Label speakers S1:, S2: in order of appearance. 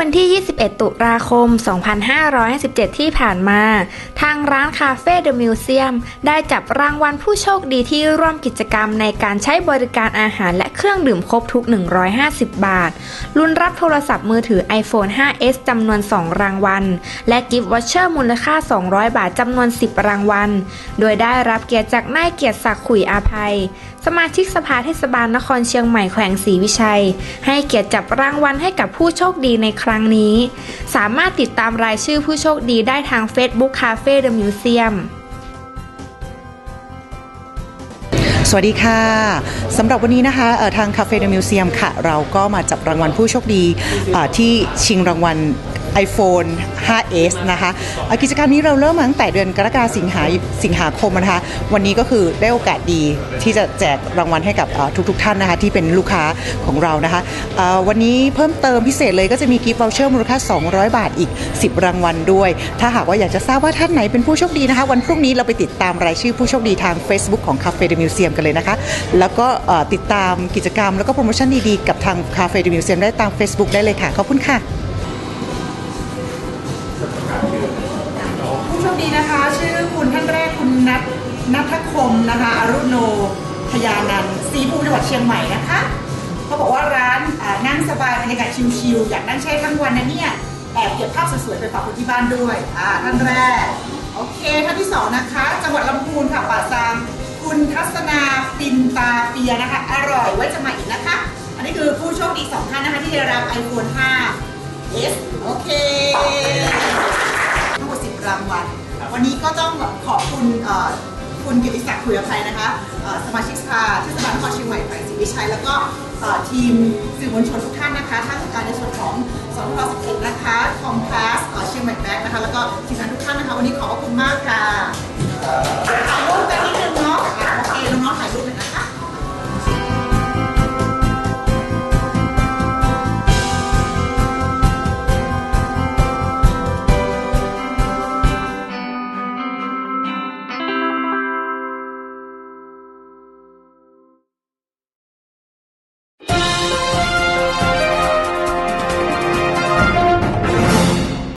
S1: วันที่ 21 ตุลาคม 2557 ที่ผ่านมา ทางร้านคาเฟ่เดอะมิวเซียมได้จับรางวัลผู้โชคดีที่ร่วมกิจกรรมในการใช้บริการอาหารและเครื่องดื่มครบทุก 150 บาท ลุ้นรับโทรศัพท์มือถือ iPhone 5s จำนวน 2 รางวัล และกิฟต์วอชเชอร์มูลค่า 200 บาทจำนวน 10 รางวัล โดยได้รับเกียรติจากนายเกียรติศักดิ์ขุยอาภัย สมาชิกสภาเทศบาลนครเชียงใหม่แขวงศรีวิชัย ให้เกียรติจับรางวัลให้กับผู้โชคดีในครั้งนี้ สามารถติดตามรายชื่อผู้โชคดีได้ทาง Facebook Cafe The Museum
S2: สวัสดีค่ะสำหรับวันนี้นะคะเอ่อทางคาเฟ่เดอะมิวเซียมค่ะ เราก็มาจับรางวัลผู้โชคดีที่ชิงรางวัล iPhone 5s นะคะกิจกรรมนี้เราเริ่มมาตั้งแต่เดือนกรกฎาคมสิงหาสิงหาคมนะคะ วันนี้ก็คือได้โอกาสดีที่จะแจกรางวัลให้กับทุกๆท่านนะคะที่เป็นลูกค้าของเรานะคะวันนี้เพิ่มเติมพิเศษเลยก็จะมีกิฟต์วอลเชอร์มูลค่า 200 บาทอีก 10 รางวัลด้วย ถ้าหากว่าอยากจะทราบว่าท่านไหนเป็นผู้โชคดีนะคะ วันพรุ่งนี้เราไปติดตามรายชื่อผู้โชคดีทาง Facebook ของ Cafe The Museum กันเลยนะคะ แล้วก็ติดตามกิจกรรมแล้วก็โปรโมชั่นดีๆกับทาง Cafe The Museum ได้ตาม Facebook ได้เลยค่ะ ขอบคุณค่ะ
S3: ผู้โชคดีนะคะ ชื่อคุณท่านแรกคุณนัทนัทคมนะคะอรุโนพยานันท์ซีภูจังหวัดเชียงใหม่นะคะเขาบอกว่าร้านนั่งสบายบรรยากาศชิลๆอยากนั่งแช่ทั้งวันนะเนี่ยแอบเก็บภาพสวยๆไปฝากคนที่บ้านด้วยอ่าท่านแรก โอเคท่านที่สองนะคะ จังหวัดลำพูนค่ะป่าซางคุณทัศนาปินตาเปียนะคะ อร่อยไว้จะมาอีกนะคะ อันนี้คือผู้โชคดีสองท่านนะคะ ที่ได้รับ iPhone 5 S โอเค วันนี้ก็ต้องขอบคุณคุณกิติศักดิ์คุยอภัยนะคะสมาชิกสภาเทศบาลนครเชียงใหม่แขวงศรีวิชัย แล้วก็ทีมสื่อมวลชนทุกท่านนะคะทั้งในส่วนของสท11นะคะคอมพาสเชียงใหม่แบ็กนะคะแล้วก็ทีมงานทุกท่านนะคะ วันนี้ขอบคุณมากค่ะ